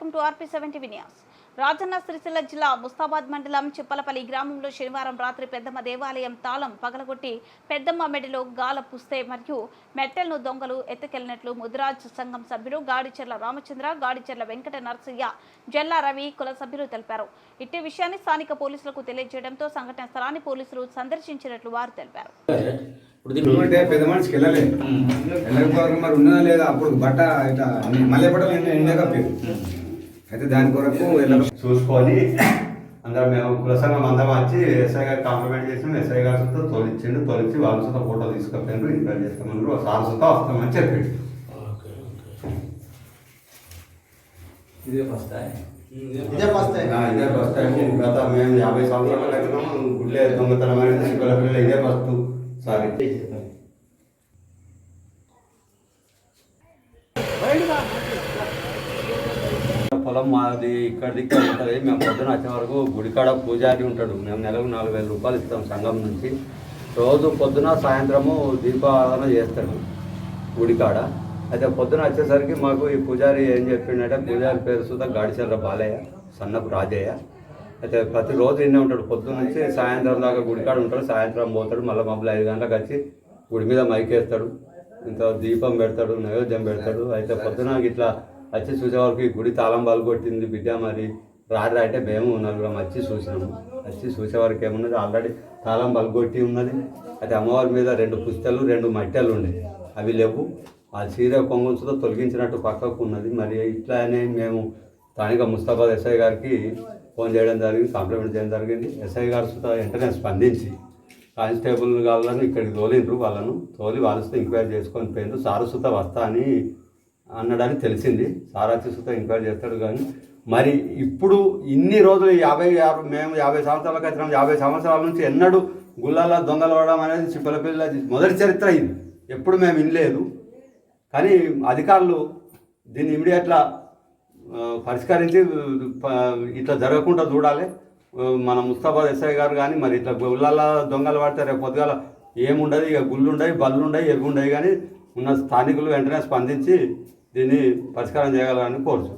Welcome to RP seventy వినియాస్ రాజన్న సిరిసిల్ల జిల్లా ముస్తాబాద్ మండలం చిప్పలపల్లి గ్రామంలో శనివారం రాత్రి పెద్దమ్మ దేవాలయం తాళం పగలగొట్టి పెద్దమ్మ మెడలో గాల పుస్తే మరియు మెట్టెలను దొంగలు ఎత్తుకెళ్ళినట్లు ముదిరాజ్ సంఘం సభ్యులు గాడిచెర్ల రామచంద్ర గాడిచెర్ల వెంకట నరసయ్య జల్లా రవి కుల సభ్యులు తెలిపారు. ఇట్టి విషయాన్ని స్థానిక పోలీసులకు తెలియజేయడంతో సంఘటన స్థలాన్ని పోలీసులు సందర్శించినట్లు వారు తెలిపారు. అంటే పెద్ద మనిషికి వెళ్ళలేదు వెళ్ళకపోవడం మరి ఉన్నదా లేదా? అప్పుడు బట్ట ఇట్లా మళ్ళీ బట్టలు ఎండ ఎండ కప్పారు అయితే దాని కొరకు చూసుకొని అందరం మేము సంఘం అందరం వచ్చి ఎస్ఐ గారు కాంప్లిమెంట్ చేసి ఎస్ఐ గారితో తోలిచ్చిండు. తోలిచ్చి వాళ్ళ సుత ఫోటో తీసుకపోయారు ఇన్వైట్ చేస్తామన్నారు. సార్ సుత వస్తామని చెప్పాడు. ఇదే ఫస్ట్ ఇదే ఫస్ట్ టైం ఆ, ఇదే ఫస్ట్ టైం గత మేము యాభై సంవత్సరాల గుళ్ళే దొంగతనం అనేది పిల్లలు ఇదే ఫస్ట్ సారీ. పొలం మాది ఇక్కడ ఉంటుంది. మేము పొద్దున వచ్చే వరకు గుడికాడ పూజారి ఉంటాడు. మేము నెలకు నాలుగు వేల రూపాయలు ఇస్తాం సంఘం నుంచి. రోజు పొద్దున సాయంత్రము దీపారాధన చేస్తాడు గుడికాడ. అయితే పొద్దున వచ్చేసరికి మాకు ఈ పూజారి ఏం చెప్పిండంటే పూజారి పేరు సుధా గాడిచెల్ల బాలయ్య సన్నపు రాజయ్య. అయితే ప్రతిరోజు ఇన్నే ఉంటాడు. పొద్దున్న నుంచి సాయంత్రం దాకా గుడికాడ ఉంటాడు. సాయంత్రం పోతాడు. మళ్ళీ మమ్మల్ని ఐదు గంటలకు వచ్చి గుడి మీద మైకేస్తాడు. ఇంత దీపం పెడతాడు నైవేద్యం పెడతాడు. అయితే పొద్దున ఇట్లా వచ్చి చూసేవారికి ఈ గుడి తాళం బాలు కొట్టింది బిడ్డ మరి. రాత్రి అంటే మేము నలుగురం వచ్చి చూసినాము. వచ్చి చూసేవారికి ఏమున్నది? ఆల్రెడీ తాళం బలు ఉన్నది. అయితే అమ్మవారి మీద రెండు పుస్తలు రెండు మట్టెలు ఉన్నాయి. అవి లేవు. ఆ చీర కొంగుతో తొలగించినట్టు పక్కకు ఉన్నది. మరి ఇట్లానే మేము స్థానిక ముస్తాబాద్ ఎస్ఐ గారికి ఫోన్ చేయడం జరిగింది కాంప్లిమెంట్ చేయడం జరిగింది. ఎస్ఐ గారు వెంటనే స్పందించి కానిస్టేబుల్ వాళ్ళను ఇక్కడికి తోలిండ్రు. వాళ్ళను తోలి వాళ్ళతో ఎంక్వైరీ చేసుకొని పోయిండ్రు. సారు సుత వస్తా అని అన్నడానికి తెలిసింది. సారా వచ్చి ఎంక్వైరీ చేస్తాడు కానీ మరి ఇప్పుడు ఇన్ని రోజులు యాభై యాభై మేము యాభై సంవత్సరాల క్రితం యాభై సంవత్సరాల నుంచి ఎన్నడూ గుళ్ళల్లో దొంగలు పడడం అనేది చిప్పలపిల్ల మొదటి చరిత్ర అయింది ఎప్పుడు మేము వినలేదు. కానీ అధికారులు దీన్ని ఇమీడియట్లా పరిష్కరించి ఇట్లా జరగకుండా చూడాలి. మన ముస్తాబాద్ ఎస్ఐ గారు కానీ మరి ఇట్లా గుళ్ళల్లో దొంగలు పడితే రేపు పొద్దుగాల ఏముండదు ఇక గుళ్ళు ఉండవు బళ్ళు ఉండవు ఎవి ఉండవు కానీ ఉన్న స్థానికులు వెంటనే స్పందించి దీన్ని పరిష్కారం చేయాలని కోరుచు